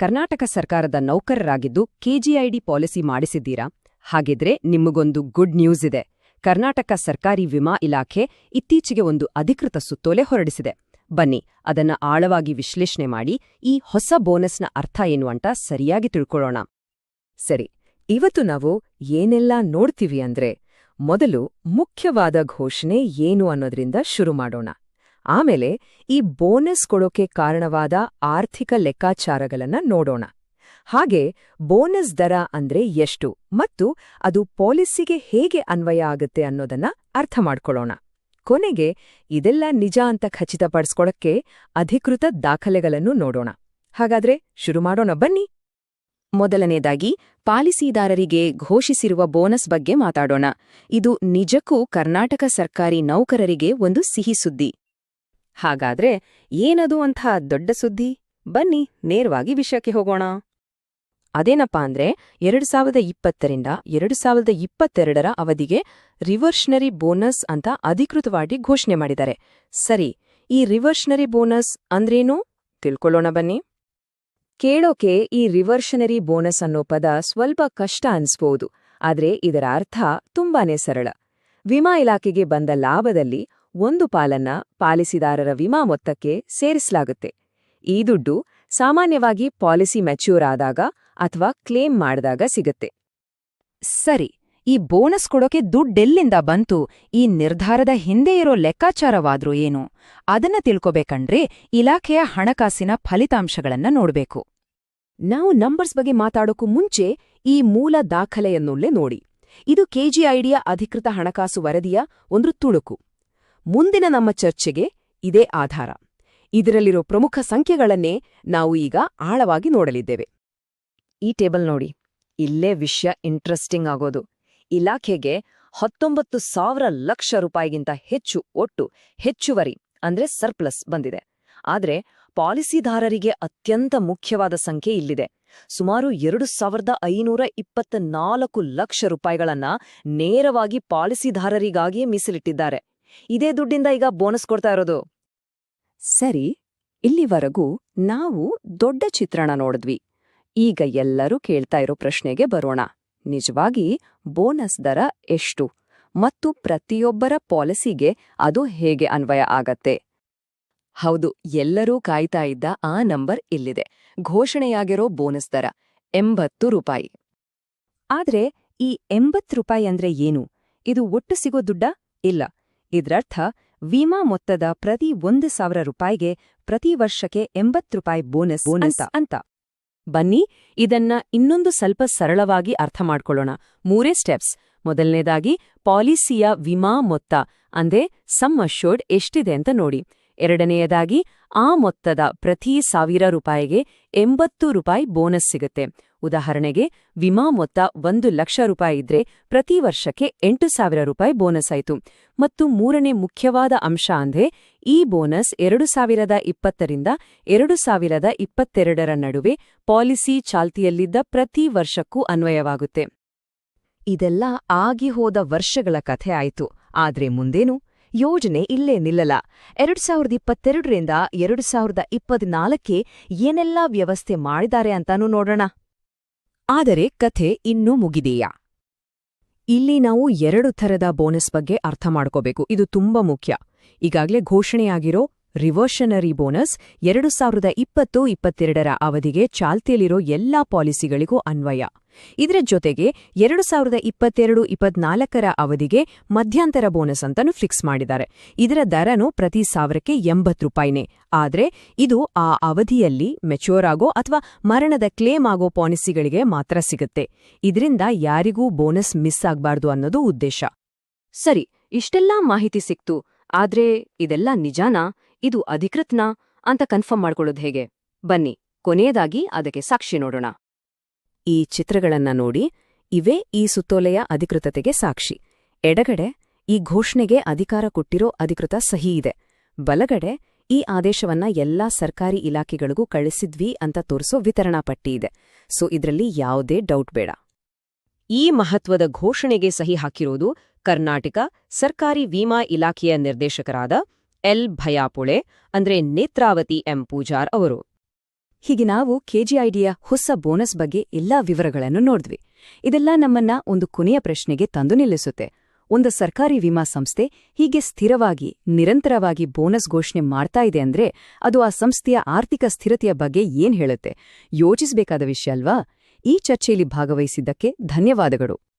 ಕರ್ನಾಟಕ ಸರ್ಕಾರದ ನೌಕರರಾಗಿದ್ದು KGID policy ಮಾಡಿಸಿದ್ದೀರಾ? ಹಾಗಿದ್ರೆ ನಿಮಗೊಂದು ಗುಡ್ ನ್ಯೂಸ್ ಇದೆ. ಕರ್ನಾಟಕ ಸರ್ಕಾರಿ ವಿಮಾ ಇಲಾಖೆ ಇತ್ತೀಚೆಗೆ ಒಂದು ಅಧಿಕೃತ ಸುತ್ತೋಲೆ ಹೊರಡಿಸಿದೆ. ಬನ್ನಿ, ಅದನ್ನ ಆಳವಾಗಿ ವಿಶ್ಲೇಷಣೆ ಮಾಡಿ, ಈ ಹೊಸ ಬೋನಸ್ನ ಅರ್ಥ ಏನು ಅಂತ ಸರಿಯಾಗಿ ತಿಳ್ಕೊಳ್ಳೋಣ. ಸರಿ, ಇವತ್ತು ನಾವು ಏನೆಲ್ಲ ನೋಡ್ತೀವಿ ಅಂದ್ರೆ, ಮೊದಲು ಮುಖ್ಯವಾದ ಘೋಷಣೆ ಏನು ಅನ್ನೋದ್ರಿಂದ ಶುರು ಮಾಡೋಣ. ಆಮೇಲೆ ಈ ಬೋನಸ್ ಕೊಡೋಕೆ ಕಾರಣವಾದ ಆರ್ಥಿಕ ಲೆಕ್ಕಾಚಾರಗಳನ್ನ ನೋಡೋಣ. ಹಾಗೆ ಬೋನಸ್ ದರ ಅಂದ್ರೆ ಎಷ್ಟು ಮತ್ತು ಅದು ಪಾಲಿಸಿಗೆ ಹೇಗೆ ಅನ್ವಯ ಆಗುತ್ತೆ ಅನ್ನೋದನ್ನ ಅರ್ಥ ಮಾಡ್ಕೊಳ್ಳೋಣ. ಕೊನೆಗೆ ಇದೆಲ್ಲ ನಿಜ ಅಂತ ಖಚಿತಪಡಿಸ್ಕೊಳಕ್ಕೆ ಅಧಿಕೃತ ದಾಖಲೆಗಳನ್ನು ನೋಡೋಣ. ಹಾಗಾದ್ರೆ ಶುರು ಮಾಡೋಣ ಬನ್ನಿ. ಮೊದಲನೇದಾಗಿ ಪಾಲಿಸಿದಾರರಿಗೆ ಘೋಷಿಸಿರುವ ಬೋನಸ್ ಬಗ್ಗೆ ಮಾತಾಡೋಣ. ಇದು ನಿಜಕ್ಕೂ ಕರ್ನಾಟಕ ಸರ್ಕಾರಿ ನೌಕರರಿಗೆ ಒಂದು ಸಿಹಿ ಸುದ್ದಿ. ಹಾಗಾದ್ರೆ ಏನದು ಅಂಥ ದೊಡ್ಡ ಸುದ್ದಿ? ಬನ್ನಿ, ನೇರವಾಗಿ ವಿಷಯಕ್ಕೆ ಹೋಗೋಣ. ಅದೇನಪ್ಪಾ ಅಂದ್ರೆ, ಎರಡು ಸಾವಿರದ ಇಪ್ಪತ್ತರಿಂದ ಎರಡು ಸಾವಿರದ ಇಪ್ಪತ್ತೆರಡರ ಅವಧಿಗೆ ರಿವರ್ಷನರಿ ಬೋನಸ್ ಅಂತ ಅಧಿಕೃತವಾಗಿ ಘೋಷಣೆ ಮಾಡಿದ್ದಾರೆ. ಸರಿ, ಈ ರಿವರ್ಷನರಿ ಬೋನಸ್ ಅಂದ್ರೇನು? ತಿಳ್ಕೊಳ್ಳೋಣ ಬನ್ನಿ. ಕೇಳೋಕೆ ಈ ರಿವರ್ಷನರಿ ಬೋನಸ್ ಅನ್ನೋ ಪದ ಸ್ವಲ್ಪ ಕಷ್ಟ ಅನ್ಸ್ಬೋದು, ಆದ್ರೆ ಇದರ ಅರ್ಥ ತುಂಬಾನೇ ಸರಳ. ವಿಮಾ ಇಲಾಖೆಗೆ ಬಂದ ಲಾಭದಲ್ಲಿ ಒಂದು ಪಾಲನ್ನ ಪಾಲಿಸಿದಾರರ ವಿಮಾ ಮೊತ್ತಕ್ಕೆ ಸೇರಿಸಲಾಗುತ್ತೆ. ಈ ದುಡ್ಡು ಸಾಮಾನ್ಯವಾಗಿ ಪಾಲಿಸಿ ಮೆಚ್ಯೂರ್ ಆದಾಗ ಅಥವಾ ಕ್ಲೇಮ್ ಮಾಡಿದಾಗ ಸಿಗುತ್ತೆ. ಸರಿ, ಈ ಬೋನಸ್ ಕೊಡೋಕೆ ದುಡ್ಡೆಲ್ಲಿಂದ ಬಂತು? ಈ ನಿರ್ಧಾರದ ಹಿಂದೆ ಇರೋ ಲೆಕ್ಕಾಚಾರವಾದ್ರೂ ಏನು? ಅದನ್ನ ತಿಳ್ಕೊಬೇಕಂದ್ರೆ ಇಲಾಖೆಯ ಹಣಕಾಸಿನ ಫಲಿತಾಂಶಗಳನ್ನ ನೋಡ್ಬೇಕು. ನಾವು ನಂಬರ್ಸ್ ಬಗ್ಗೆ ಮಾತಾಡೋಕ್ಕೂ ಮುಂಚೆ ಈ ಮೂಲ ದಾಖಲೆಯನ್ನುಳ್ಳೆ ನೋಡಿ. ಇದು ಕೆಜಿಐಡಿಯ ಅಧಿಕೃತ ಹಣಕಾಸು ವರದಿಯ ಒಂದು ತುಣುಕು. ಮುಂದಿನ ನಮ್ಮ ಚರ್ಚೆಗೆ ಇದೇ ಆಧಾರ. ಇದರಲ್ಲಿರೋ ಪ್ರಮುಖ ಸಂಖ್ಯೆಗಳನ್ನೇ ನಾವು ಈಗ ಆಳವಾಗಿ ನೋಡಲಿದ್ದೇವೆ. ಈ ಟೇಬಲ್ ನೋಡಿ. ಇಲ್ಲೇ ವಿಷಯ ಇಂಟ್ರೆಸ್ಟಿಂಗ್ ಆಗೋದು. ಇಲಾಖೆಗೆ ಹತ್ತೊಂಬತ್ತು ಸಾವಿರ ಲಕ್ಷ ರೂಪಾಯಿಗಿಂತ ಹೆಚ್ಚು ಒಟ್ಟು ಹೆಚ್ಚುವರಿ ಅಂದ್ರೆ ಸರ್ಪ್ಲಸ್ ಬಂದಿದೆ. ಆದ್ರೆ ಪಾಲಿಸಿದಾರರಿಗೆ ಅತ್ಯಂತ ಮುಖ್ಯವಾದ ಸಂಖ್ಯೆ ಇಲ್ಲಿದೆ. ಸುಮಾರು ಎರಡು ಸಾವಿರದ ಐನೂರ ಇಪ್ಪತ್ತ ನಾಲ್ಕು ಲಕ್ಷ ರೂಪಾಯಿಗಳನ್ನ ನೇರವಾಗಿ ಪಾಲಿಸಿದಾರರಿಗಾಗಿಯೇ ಮೀಸಲಿಟ್ಟಿದ್ದಾರೆ. ಇದೇ ದುಡ್ಡಿಂದ ಈಗ ಬೋನಸ್ ಕೊಡ್ತಾ ಇರೋದು. ಸರಿ, ಇಲ್ಲಿವರೆಗೂ ನಾವು ದೊಡ್ಡ ಚಿತ್ರಣ ನೋಡಿದ್ವಿ. ಈಗ ಎಲ್ಲರೂ ಕೇಳ್ತಾ ಇರೋ ಪ್ರಶ್ನೆಗೆ ಬರೋಣ. ನಿಜವಾಗಿ ಬೋನಸ್ ದರ ಎಷ್ಟು? ಮತ್ತು ಪ್ರತಿಯೊಬ್ಬರ ಪಾಲಿಸಿಗೆ ಅದು ಹೇಗೆ ಅನ್ವಯ ಆಗತ್ತೆ? ಹೌದು, ಎಲ್ಲರೂ ಕಾಯ್ತಾ ಇದ್ದ ಆ ನಂಬರ್ ಇಲ್ಲಿದೆ. ಘೋಷಣೆಯಾಗಿರೋ ಬೋನಸ್ ದರ, ಎಂಬತ್ತು ರೂಪಾಯಿ. ಆದ್ರೆ ಈ ಎಂಬತ್ತು ರೂಪಾಯಿ ಅಂದ್ರೆ ಏನು? ಇದು ಒಟ್ಟು ಸಿಗೋ ದುಡ್ಡ? ಇಲ್ಲ. ಇದ್ರರ್ಥ ವಿಮಾ ಮೊತ್ತದ ಪ್ರತಿ ಒಂದು ಸಾವಿರ ರೂಪಾಯಿಗೆ ಪ್ರತಿ ವರ್ಷಕ್ಕೆ ಎಂಬತ್ತು ರೂಪಾಯಿ ಬೋನಸ್ ಬೋನಸ್. ಅಂತ ಬನ್ನಿ ಇದನ್ನ ಇನ್ನೊಂದು ಸ್ವಲ್ಪ ಸರಳವಾಗಿ ಅರ್ಥ ಮಾಡ್ಕೊಳ್ಳೋಣ. ಮೂರೇ ಸ್ಟೆಪ್ಸ್. ಮೊದಲನೇದಾಗಿ ಪಾಲಿಸಿಯ ವಿಮಾ ಮೊತ್ತ ಅಂದ್ರೆ ಸಮ್ ಅಶೋರ್ಡ್ ಎಷ್ಟಿದೆ ಅಂತ ನೋಡಿ. ಎರಡನೆಯದಾಗಿ ಆ ಮೊತ್ತದ ಪ್ರತಿ ಸಾವಿರ ರೂಪಾಯಿಗೆ ಎಂಬತ್ತು ರೂಪಾಯಿ ಬೋನಸ್ ಸಿಗುತ್ತೆ. ಉದಾಹರಣೆಗೆ, ವಿಮಾ ಮೊತ್ತ ಒಂದು ಲಕ್ಷ ರೂಪಾಯಿ ಇದ್ರೆ ಪ್ರತಿ ವರ್ಷಕ್ಕೆ ಎಂಟು ಸಾವಿರ ರೂಪಾಯಿ ಬೋನಸ್ ಆಯಿತು. ಮತ್ತು ಮೂರನೇ ಮುಖ್ಯವಾದ ಅಂಶ ಅಂದ್ರೆ, ಈ ಬೋನಸ್ ಎರಡು ಸಾವಿರದ ಇಪ್ಪತ್ತರಿಂದ ಎರಡು ಸಾವಿರದ ಇಪ್ಪತ್ತೆರಡರ ನಡುವೆ ಪಾಲಿಸಿ ಚಾಲ್ತಿಯಲ್ಲಿದ್ದ ಪ್ರತಿ ವರ್ಷಕ್ಕೂ ಅನ್ವಯವಾಗುತ್ತೆ. ಇದೆಲ್ಲ ಆಗಿ ಹೋದ ವರ್ಷಗಳ ಕಥೆ ಆಯಿತು. ಆದ್ರೆ ಮುಂದೇನು? ಯೋಜನೆ ಇಲ್ಲೇ ನಿಲ್ಲಲ್ಲ. ಎರಡು ಸಾವಿರದ ಇಪ್ಪತ್ತೆರಡರಿಂದ ಎರಡು ಸಾವಿರದ ಇಪ್ಪತ್ನಾಲ್ಕಕ್ಕೆ ಏನೆಲ್ಲ ವ್ಯವಸ್ಥೆ ಮಾಡಿದ್ದಾರೆ ಅಂತಾನೂ ನೋಡೋಣ. ಆದರೆ ಕಥೆ ಇನ್ನೂ ಮುಗಿದೆಯಾ. ಇಲ್ಲಿ ನಾವು ಎರಡು ಥರದ ಬೋನಸ್ ಬಗ್ಗೆ ಅರ್ಥ ಮಾಡ್ಕೋಬೇಕು. ಇದು ತುಂಬಾ ಮುಖ್ಯ. ಈಗಾಗಲೇ ಘೋಷಣೆಯಾಗಿರೋ ರಿವರ್ಷನರಿ ಬೋನಸ್ ಎರಡು ಸಾವಿರದ ಇಪ್ಪತ್ತು ಇಪ್ಪತ್ತೆರಡರ ಅವಧಿಗೆ ಚಾಲ್ತಿಯಲ್ಲಿರೋ ಎಲ್ಲಾ ಪಾಲಿಸಿಗಳಿಗೂ ಅನ್ವಯ. ಇದರ ಜೊತೆಗೆ ಎರಡು ಸಾವಿರದ ಇಪ್ಪತ್ತೆರಡು ಇಪ್ಪತ್ನಾಲ್ಕರ ಅವಧಿಗೆ ಮಧ್ಯಂತರ ಬೋನಸ್ ಅಂತನೂ ಫಿಕ್ಸ್ ಮಾಡಿದ್ದಾರೆ. ಇದರ ದರನು ಪ್ರತಿ ಸಾವಿರಕ್ಕೆ ಎಂಬತ್ತು ರೂಪಾಯಿನೇ. ಆದರೆ ಇದು ಆ ಅವಧಿಯಲ್ಲಿ ಮೆಚ್ಯೂರ್ ಆಗೋ ಅಥವಾ ಮರಣದ ಕ್ಲೇಮ್ ಆಗೋ ಪಾಲಿಸಿಗಳಿಗೆ ಮಾತ್ರ ಸಿಗುತ್ತೆ. ಇದರಿಂದ ಯಾರಿಗೂ ಬೋನಸ್ ಮಿಸ್ ಆಗಬಾರ್ದು ಅನ್ನೋದು ಉದ್ದೇಶ. ಸರಿ, ಇಷ್ಟೆಲ್ಲಾ ಮಾಹಿತಿ ಸಿಕ್ತು. ಆದ್ರೆ ಇದೆಲ್ಲ ನಿಜಾನಾ? ಇದು ಅಧಿಕೃತ್ನಾ? ಅಂತ ಕನ್ಫರ್ಮ್ ಮಾಡ್ಕೊಳ್ಳೋದು ಹೇಗೆ? ಬನ್ನಿ, ಕೊನೆಯದಾಗಿ ಅದಕ್ಕೆ ಸಾಕ್ಷಿ ನೋಡೋಣ. ಈ ಚಿತ್ರಗಳನ್ನ ನೋಡಿ ಇವೇ ಈ ಸುತ್ತೋಲೆಯ ಅಧಿಕೃತತೆಗೆ ಸಾಕ್ಷಿ. ಎಡಗಡೆ ಈ ಘೋಷಣೆಗೆ ಅಧಿಕಾರ ಕೊಟ್ಟಿರೋ ಅಧಿಕೃತ ಸಹಿ ಇದೆ. ಬಲಗಡೆ ಈ ಆದೇಶವನ್ನ ಎಲ್ಲಾ ಸರ್ಕಾರಿ ಇಲಾಖೆಗಳಿಗೂ ಕಳಿಸಿದ್ವಿ ಅಂತ ತೋರಿಸೋ ವಿತರಣಾ ಪಟ್ಟಿ ಇದೆ. ಸೊ, ಇದರಲ್ಲಿ ಯಾವುದೇ ಡೌಟ್ ಬೇಡ. ಈ ಮಹತ್ವದ ಘೋಷಣೆಗೆ ಸಹಿ ಹಾಕಿರೋದು ಕರ್ನಾಟಕ ಸರ್ಕಾರಿ ವಿಮಾ ಇಲಾಖೆಯ ನಿರ್ದೇಶಕರಾದ ಎಲ್ ಭಯಾಪುಳೆ, ಅಂದ್ರೆ ನೇತ್ರಾವತಿ ಎಂ ಪೂಜಾರ್ ಅವರು. ಹೀಗೆ ನಾವು ಕೆಜಿಐಡಿಯ ಹೊಸ ಬೋನಸ್ ಬಗ್ಗೆ ಎಲ್ಲಾ ವಿವರಗಳನ್ನು ನೋಡಿದ್ವಿ. ಇದೆಲ್ಲ ನಮ್ಮನ್ನ ಒಂದು ಕೊನೆಯ ಪ್ರಶ್ನೆಗೆ ತಂದು ನಿಲ್ಲಿಸುತ್ತೆ. ಒಂದು ಸರ್ಕಾರಿ ವಿಮಾ ಸಂಸ್ಥೆ ಹೀಗೆ ಸ್ಥಿರವಾಗಿ, ನಿರಂತರವಾಗಿ ಬೋನಸ್ ಘೋಷಣೆ ಮಾಡ್ತಾ ಇದೆ ಅಂದ್ರೆ ಅದು ಆ ಸಂಸ್ಥೆಯ ಆರ್ಥಿಕ ಸ್ಥಿರತೆಯ ಬಗ್ಗೆ ಏನ್ ಹೇಳುತ್ತೆ? ಯೋಚಿಸಬೇಕಾದ ವಿಷಯ ಅಲ್ವಾ? ಈ ಚರ್ಚೆಯಲ್ಲಿ ಭಾಗವಹಿಸಿದ್ದಕ್ಕೆ ಧನ್ಯವಾದಗಳು.